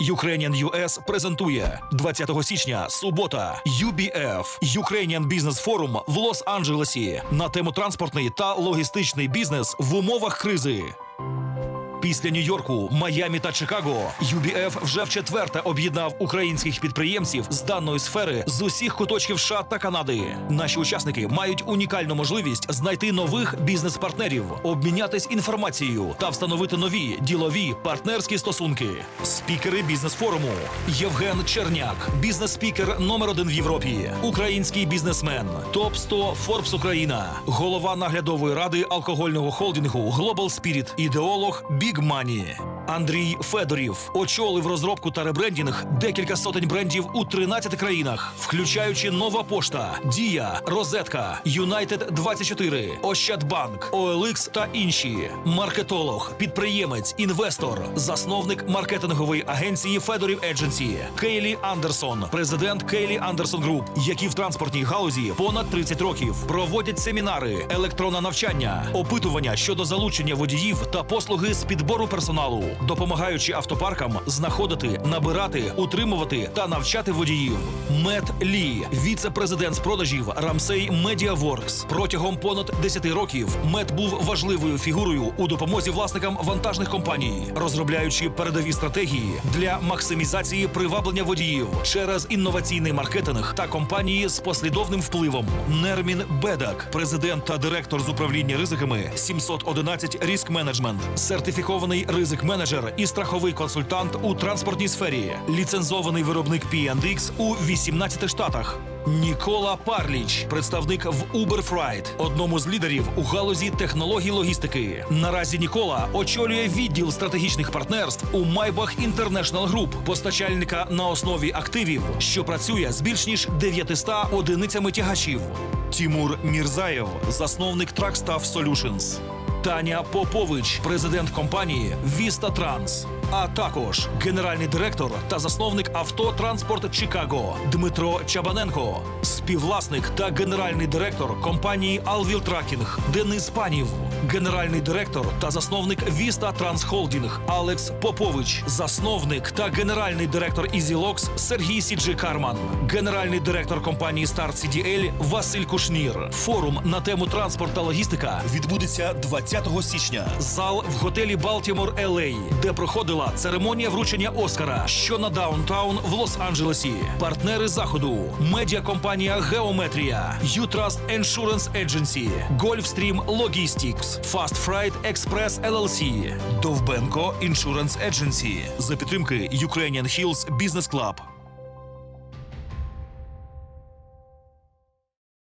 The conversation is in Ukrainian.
Ukrainian US презентує 20 січня, субота, UBF Ukrainian Business Forum в Лос-Анджелесі на тему транспортний та логістичний бізнес в умовах кризи. Після Нью-Йорку, Майамі та Чикаго UBF вже вчетверте об'єднав українських підприємців з даної сфери з усіх куточків США та Канади. Наші учасники мають унікальну можливість знайти нових бізнес-партнерів, обмінятись інформацією та встановити нові ділові партнерські стосунки. Спікери бізнес-форуму Євген Черняк, бізнес-спікер номер один в Європі, український бізнесмен, топ 100 Forbes Україна, голова наглядової ради алкогольного холдингу Global Spirit, ідеолог Big Money. Андрій Федорів очолив розробку та ребрендінг декілька сотень брендів у 13 країнах, включаючи Нова Пошта, Дія, Розетка, Юнайтед 24, Ощадбанк, OLX та інші. Маркетолог, підприємець, інвестор, засновник маркетингової агенції Федорів Едженсі Кейлі Андерсон, президент Кейлі Андерсон Груп, які в транспортній галузі понад 30 років проводять семінари, електронне навчання, опитування щодо залучення водіїв та послуги з підбору персоналу, допомагаючи автопаркам знаходити, набирати, утримувати та навчати водіїв. Мет Лі, віце-президент з продажів Рамсей Медіаворкс. Протягом понад 10 років Мет був важливою фігурою у допомозі власникам вантажних компаній, розробляючи передові стратегії для максимізації приваблення водіїв через інноваційний маркетинг та компанії з послідовним впливом. Нермін Бедак, президент та директор з управління ризиками 711 Risk Management, сертифікований ризик менеджер і страховий консультант у транспортній сфері, ліцензований виробник P&X у 18 штатах. Нікола Парліч, представник в Uber Freight, одному з лідерів у галузі технологій логістики. Наразі Нікола очолює відділ стратегічних партнерств у Maybach International Group, постачальника на основі активів, що працює з більш ніж 900 одиницями тягачів. Тімур Мірзаєв, засновник Trackstaff Solutions. Таня Попович, президент компанії Vista Trans, а також генеральний директор та засновник автотранспорт Чикаго Дмитро Чабаненко, співвласник та генеральний директор компанії Tracking Денис Панів, генеральний директор та засновник Trans Holding Алекс Попович, засновник та генеральний директор EasyLox Сергій Сіджи Карман, генеральний директор компанії Start CDL Василь Кушнір. Форум на тему транспорт та логістика відбудеться 20 січня. Зал в готелі Балтімор LA, де проходила церемонія вручення Оскара, що на даунтаун в Лос-Анджелесі. Партнери заходу, медіакомпанія Геометрія, Ютраст Insurance Agency, Гольфстрім Logistics, Fast Freight Express LLC, Довбенко Insurance Agency за підтримки Ukrainian Hills Business Club.